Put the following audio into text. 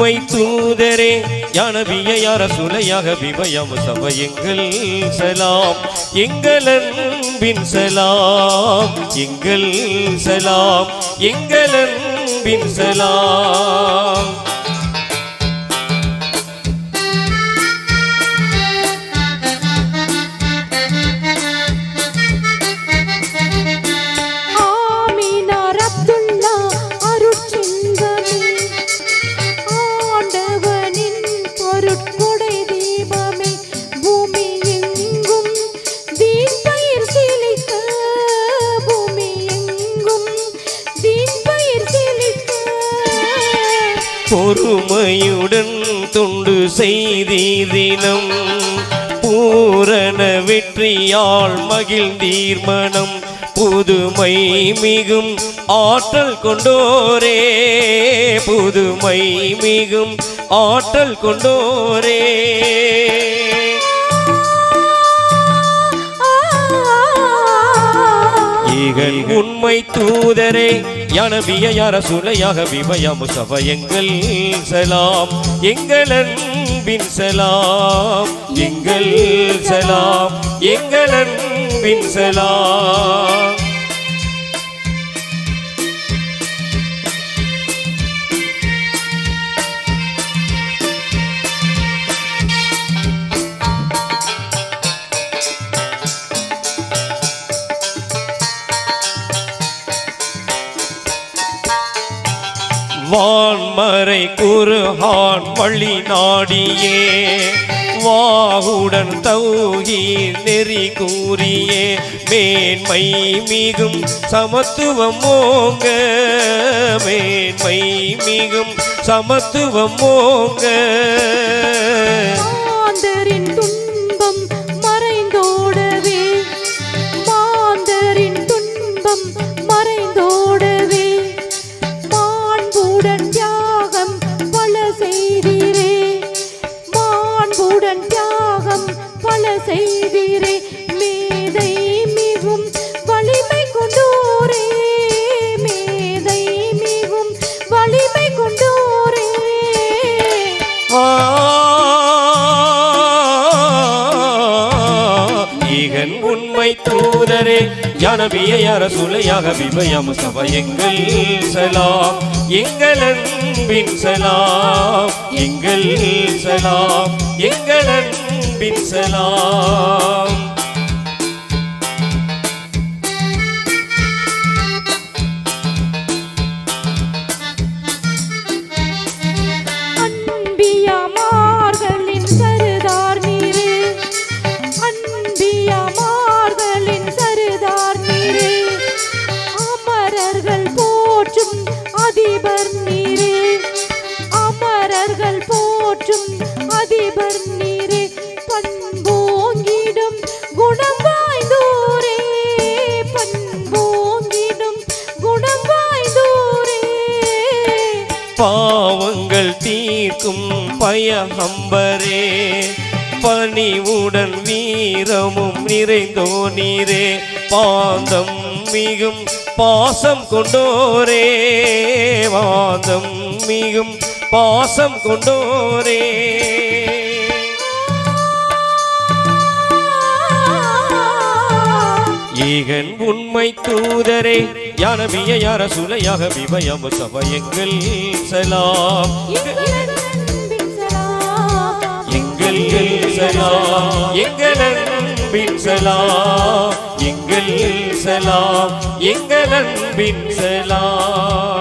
உம்மை தூதரே யானபிய யார சுலையாக விபயம் சபையங்கள் சலாம். எங்கள் அன்பின் சலாம் எங்கள் சலாம் எங்கள் அன்பின் சலாம். பொறுமையுடன் தொண்டு செய்தீதினம் பூரண வெற்றியால் மகிழ்ந்தீர் மனம். புதுமை மிகும் ஆற்றல் கொண்டோரே. புதுமை மிகும் ஆற்றல் கொண்டோரே. ஈகல் உண்மை தூதரே யானபிய யார விமயம் விபயம் எங்கள் சலாம். எங்கள் அன்பின் சலாம் எங்கள் சலாம் எங்கள் அன்பின் சலாம். வான்மறை குருஹான் வழி நாடியே. வாகுடன் தௌகி நெறி கூறியே. மேன்மை மிகும் சமத்துவம் ஓங்க மேன்மை மிகும் சமத்துவம் ஓங்க செய்தீரே மேதை மிகும் வலிமை கொண்டோரே மேதை மிகும் வலிமை கொண்டோரே. ஈகன் உண்மை தூதரே யானபிய அரசுலையாக விபயம் சபையங்கள் சலாம். எங்கள் அன்பின் சலாம் எங்கள் சலாம் எங்கள் அன்பின் சலாம் அன்பியமார்களின் பாவங்கள் தீர்க்கும் பயகம்பரே பணிவுடன் வீரமும் நிறைந்தோ நீரே. பாந்தம் மிகும் பாசம் கொண்டோரே. வாதம் மிகும் பாசம் கொண்டோரே. ஈகன் உண்மை தூதரே யானபிய யார சுலையாக விபயம் சபையங்கள் சலாம். எங்கள் சலாம். எங்கள் அன்பின் சலாம். எங்கள் சலாம். எங்கள் அன்பின் சலாம்.